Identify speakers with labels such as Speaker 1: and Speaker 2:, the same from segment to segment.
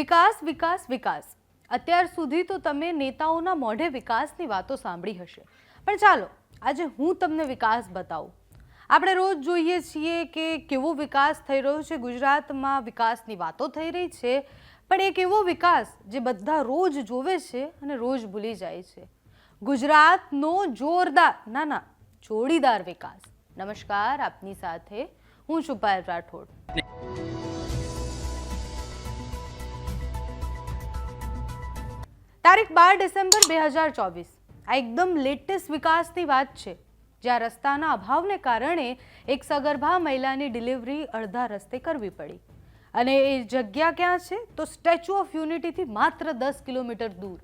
Speaker 1: વિકાસ વિકાસ વિકાસ. અત્યાર સુધી તો તમે નેતાઓના મોઢે વિકાસની વાતો સાંભળી હશે. પણ ચાલો, આજે હું તમને વિકાસ બતાવું. આપણે રોજ જોઈએ છીએ કે કેવો વિકાસ થઈ રહ્યો છે. ગુજરાતમાં વિકાસની વાતો થઈ રહી છે, પણ એક એવો વિકાસ જે બધા રોજ જોવે છે અને રોજ ભૂલી જાય છે. ગુજરાતનો જોરદાર, ના ના જોડીદાર વિકાસ. નમસ્કાર, આપની સાથે હું છું રાઠોડ. તારીખ બાર ડિસેમ્બર બે હજાર ચોવીસ. આ એકદમ લેટેસ્ટ વિકાસની વાત છે, જ્યાં રસ્તાના અભાવને કારણે એક સગર્ભા મહિલાની ડિલિવરી અડધા રસ્તે કરવી પડી. અને એ જગ્યા ક્યાં છે? તો સ્ટેચ્યુ ઓફ યુનિટીથી માત્ર દસ કિલોમીટર દૂર.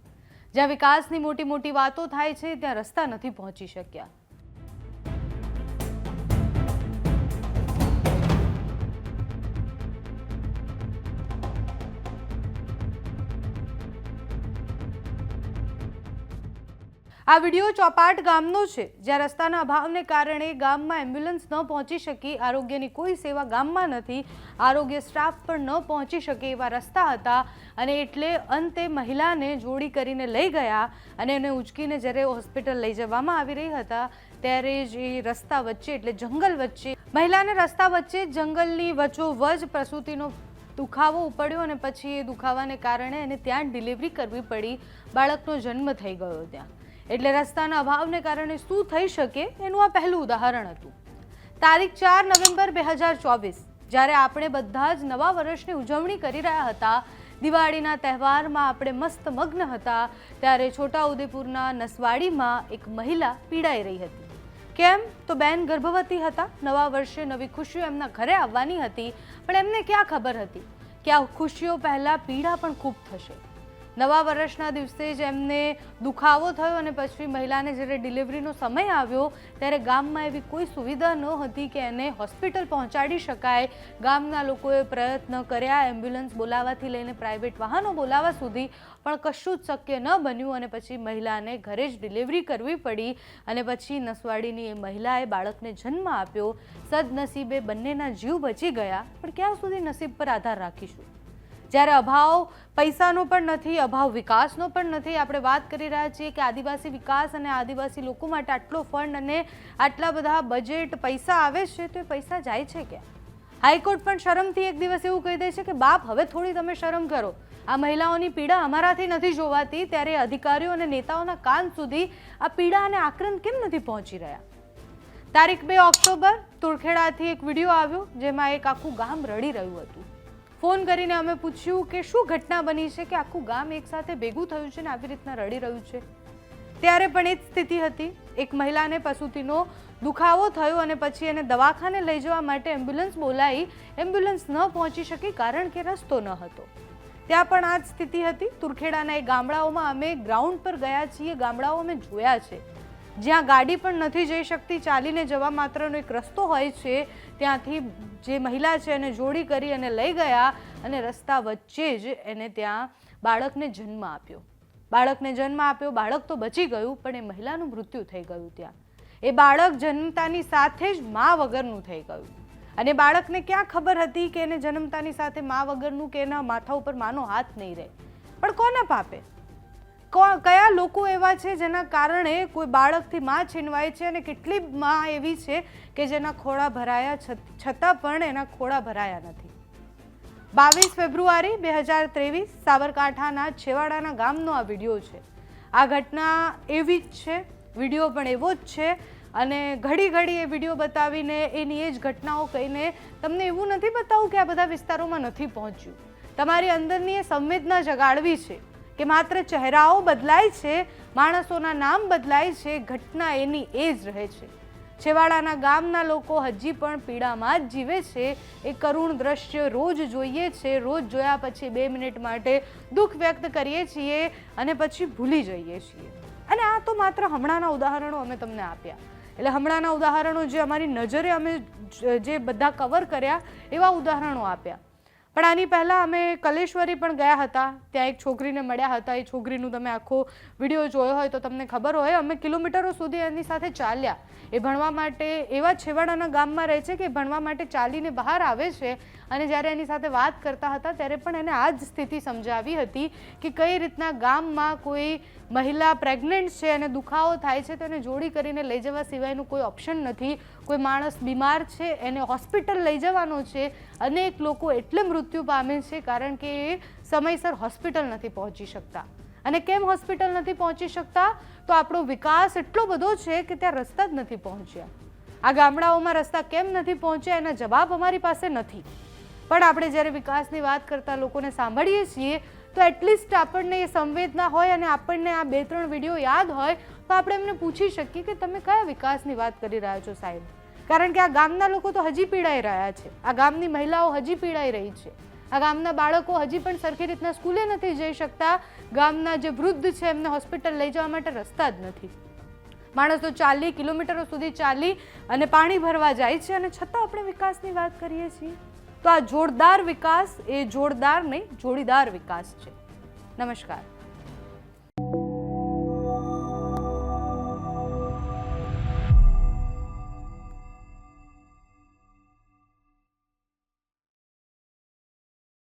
Speaker 1: જ્યાં વિકાસની મોટી મોટી વાતો થાય છે, ત્યાં રસ્તા નથી પહોંચી શક્યા. આ વીડિયો ચોપાટ ગામનો છે. જ્યાં રસ્તાના અભાવને કારણે ગામમાં એમ્બ્યુલન્સ ન પહોંચી શકી, આરોગ્યની કોઈ સેવા ગામમાં નથી, આરોગ્ય સ્ટાફ પણ ન પહોંચી શકે એવા રસ્તા હતા અને એટલે અંતે મહિલાને જોડી કરીને લઈ ગયા અને એને ઉચકીને જ્યારે હોસ્પિટલ લઈ જવામાં આવી રહી હતા, ત્યારે જ એ રસ્તા વચ્ચે એટલે જંગલ વચ્ચે, મહિલાને રસ્તા વચ્ચે જંગલની વચોવચ પ્રસૂતિનો દુખાવો ઉપડ્યો અને પછી એ દુખાવાને કારણે એને ત્યાં ડિલિવરી કરવી પડી. બાળકનો જન્મ થઈ ગયો ત્યાં. એટલે રસ્તાના અભાવને કારણે શું થઈ શકે એનું આ પહેલું ઉદાહરણ હતું. તારીખ ચાર નવેમ્બર બે હજાર ચોવીસ, જ્યારે આપણે બધા જ નવા વર્ષની ઉજવણી કરી રહ્યા હતા, દિવાળીના તહેવારમાં આપણે મસ્ત મગ્ન હતા, ત્યારે છોટાઉદેપુરના નસવાડીમાં એક મહિલા પીડાઈ રહી હતી. કેમ? તો બેન ગર્ભવતી હતા, નવા વર્ષે નવી ખુશીઓ એમના ઘરે આવવાની હતી, પણ એમને ક્યાં ખબર હતી? કે આ ખુશીઓ પહેલાં પીડા પણ ખૂબ થશે? નવા વર્ષના દિવસે જ એમને દુખાવો થયો અને પછી મહિલાને જ્યારે ડિલિવરીનો સમય આવ્યો, ત્યારે ગામમાં એવી કોઈ સુવિધા ન હતી કે એને હોસ્પિટલ પહોંચાડી શકાય. ગામના લોકોએ પ્રયત્ન કર્યા એમ્બ્યુલન્સ બોલાવવાથી લઈને પ્રાઇવેટ વાહનો બોલાવવા સુધી, પણ કશું જ શક્ય ન બન્યું અને પછી મહિલાને ઘરે જ ડિલિવરી કરવી પડી અને પછી નસવાડીની એ મહિલાએ બાળકને જન્મ આપ્યો. સદનસીબે બંનેના જીવ બચી ગયા. પણ ક્યાં સુધી નસીબ પર આધાર રાખીશું? જ્યારે અભાવ પૈસાનો પણ નથી, અભાવ વિકાસનો પણ નથી, આપણે વાત કરી રહ્યા છીએ કે આદિવાસી વિકાસ અને આદિવાસી લોકો માટે આટલો ફંડ અને આટલા બધા બજેટ પૈસા આવે છે, તો એ પૈસા જાય છે ક્યાં? હાઈકોર્ટ પણ શરમથી એક દિવસ એવું કહી દે છે કે, બાપ, હવે થોડી તમે શરમ કરો. આ મહિલાઓની પીડા અમારાથી નથી જોવાતી, ત્યારે અધિકારીઓ અને નેતાઓના કાન સુધી આ પીડા અને આક્રંદ કેમ નથી પહોંચી રહ્યા? તારીખ બે ઓક્ટોબર તુળખેડાથી એક વીડિયો આવ્યો, જેમાં એક આખું ગામ રડી રહ્યું હતું. ફોન કરીને અમે પૂછ્યું કે શું ઘટના બની છે કે આખું ગામ એકસાથે ભેગું થયું છે ને આવી રીતના રડી રહ્યું છે? ત્યારે પણ એ જ સ્થિતિ હતી. એક મહિલાને પસુતીનો દુખાવો થયો અને પછી એને દવાખાને લઈ જવા માટે એમ્બ્યુલન્સ બોલાવી એમ્બ્યુલન્સ ન પહોંચી શકી કારણ કે રસ્તો ન હતો. ત્યાં પણ આ જ સ્થિતિ હતી. તુરખેડાના એ ગામડાઓમાં અમે ગ્રાઉન્ડ પર ગયા છીએ. ગામડાઓ અમે જોયા છે. જ્યાં ગાડી પણ નથી જઈ શકતી, ચાલીને જવા માત્રનો એક રસ્તો હોય છે, ત્યાંથી જે મહિલા છે એને જોડી કરી અને લઈ ગયા અને રસ્તા વચ્ચે જ એને ત્યાં બાળકને જન્મ આપ્યો. બાળકને જન્મ આપ્યો, બાળક તો બચી ગયું, પણ એ મહિલાનું મૃત્યુ થઈ ગયું ત્યાં. એ બાળક જન્મતાની સાથે જ મા વગરનું થઈ ગયું. અને બાળકને ક્યાં ખબર હતી કે એને જન્મતાની સાથે મા વગરનું કે એના માથા ઉપર માનો હાથ નહીં રહે? પણ કોના પાપે? કયા લોકો એવા છે જેના કારણે કોઈ બાળકથી માં છીનવાય છે અને કેટલી માં એવી છે કે જેના ખોળા ભરાયા છતાં પણ એના ખોળા ભરાયા નથી? બાવીસ ફેબ્રુઆરી બે હજાર ત્રેવીસ, સાબરકાંઠાના છેવાડાના ગામનો આ વીડિયો છે. આ ઘટના એવી જ છે, વીડિયો પણ એવો જ છે અને ઘડી ઘડી એ વીડિયો બતાવીને એની એ જ ઘટનાઓ કહીને તમને એવું નથી બતાવું કે આ બધા વિસ્તારોમાં નથી પહોંચ્યું. તમારી અંદરની એ સંવેદના જગાડવી છે. કે માત્ર ચહેરાઓ બદલાય છે, માણસોના નામ બદલાય છે, ઘટના એની એ જ રહે છે. છેવાડાના ગામના લોકો હજી પણ પીડામાં જ જીવે છે. એ કરુણ દ્રશ્ય રોજ જોઈએ છે. રોજ જોયા પછી બે મિનિટ માટે દુઃખ વ્યક્ત કરીએ છીએ અને પછી ભૂલી જઈએ છીએ. અને આ તો માત્ર હમણાંના ઉદાહરણો અમે તમને આપ્યા. એટલે હમણાંના ઉદાહરણો જે અમારી નજરે અમે જે બધા કવર કર્યા એવા ઉદાહરણો આપ્યા. પણ આની પહેલાં અમે કલેશ્વરી પણ ગયા હતા. ત્યાં એક છોકરીને મળ્યા હતા. એ છોકરીનું તમે આખો વીડિયો જોયો હોય તો તમને ખબર હોય. અમે કિલોમીટરો સુધી એની સાથે ચાલ્યા. એ ભણવા માટે એવા છેવાડાના ગામમાં રહે છે કે ભણવા માટે ચાલીને બહાર આવે છે અને જ્યારે એની સાથે વાત કરતા હતા ત્યારે પણ એને આ જ સ્થિતિ સમજાવી હતી કે કઈ રીતના ગામમાં કોઈ મહિલા પ્રેગ્નન્ટ છે અને દુખાવો થાય છે, તેને જોડી કરીને લઈ જવા સિવાયનું કોઈ ઓપ્શન નથી. કોઈ માણસ બીમાર છે, એને હોસ્પિટલ લઈ જવાનો છે. અનેક લોકો એટલે મૃત્યુ પામે છે, કારણ કે એ સમયસર હોસ્પિટલ નથી પહોંચી શકતા. અને કેમ હોસ્પિટલ નથી પહોંચી શકતા? તો આપણો વિકાસ એટલો બધો છે કે ત્યાં રસ્તા જ નથી પહોંચ્યા. આ ગામડાઓમાં રસ્તા કેમ નથી પહોંચ્યા એના જવાબ અમારી પાસે નથી. પણ આપણે જ્યારે વિકાસની વાત કરતા લોકોને સાંભળીએ છીએ તો એટલીસ્ટ આપણને એ સંવેદના હોય અને આપણને આ બે ત્રણ વીડિયો યાદ હોય, તો આપણે એમને પૂછી શકીએ કે તમે કયા વિકાસની વાત કરી રહ્યા છો સાહેબ? કારણ કે આ ગામના લોકો તો હજી પીડાઈ રહ્યા છે. આ ગામની મહિલાઓ હજી પીડાઈ રહી છે. આ ગામના બાળકો હજી પણ સરખી રીતના સ્કૂલે નથી જઈ શકતા. ગામના જે વૃદ્ધ છે એમને હોસ્પિટલ લઈ જવા માટે રસ્તા જ નથી. માણસ તો ચાલી કિલોમીટરો સુધી ચાલી અને પાણી ભરવા જાય છે અને છતાં આપણે વિકાસની વાત કરીએ છીએ. તો આ જોરદાર વિકાસ એ જોરદાર નહીં જોડીદાર વિકાસ છે. નમસ્કાર.